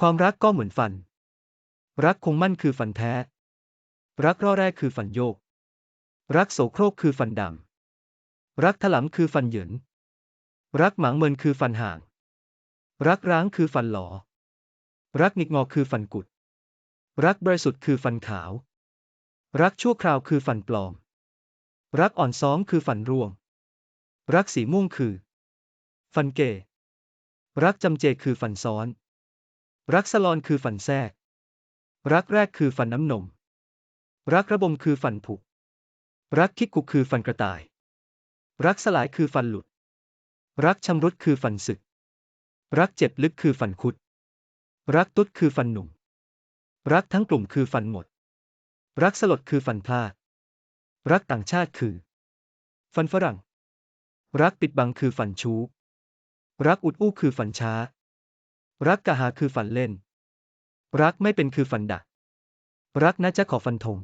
ความรักก็เหมือนฟัน รักคงมั่นคือฟันแท้ รักร่อแรกคือฟันโยก รักโสโครกคือฟันดำ รักถลำคือฟันเหยิน รักหมางเมินคือฟันห่าง รักร้างคือฟันหลอ รักหงิกงอคือฟันกุด รักบริสุทธิ์คือฟันขาว รักชั่วคราวคือฟันปลอม รักอ่อนซ้อมคือฟันร่วง รักสีม่วงคือฟันเก รักจำเจคือฟันซ้อน รักสลอนคือฟันแทรก รักแรกคือฟันน้ำนม รักระบมคือฟันผุ รักคิกกุคือฟันกระต่าย รักสลายคือฟันหลุด รักชำรุดคือฟันสึก รักเจ็บลึกคือฟันคุด รักตุ๊ดคือฟันหนุ่ม รักทั้งกลุ่มคือฟันหมด รักสลดคือฟันพลาด รักต่างชาติคือฟันฝรั่ง รักปิดบังคือฟันชู้ รักอุดอู้คือฟันช้า รักกะหาคือฝันเล่น รักไม่เป็นคือฝันดักรักนะจะขอฟันธง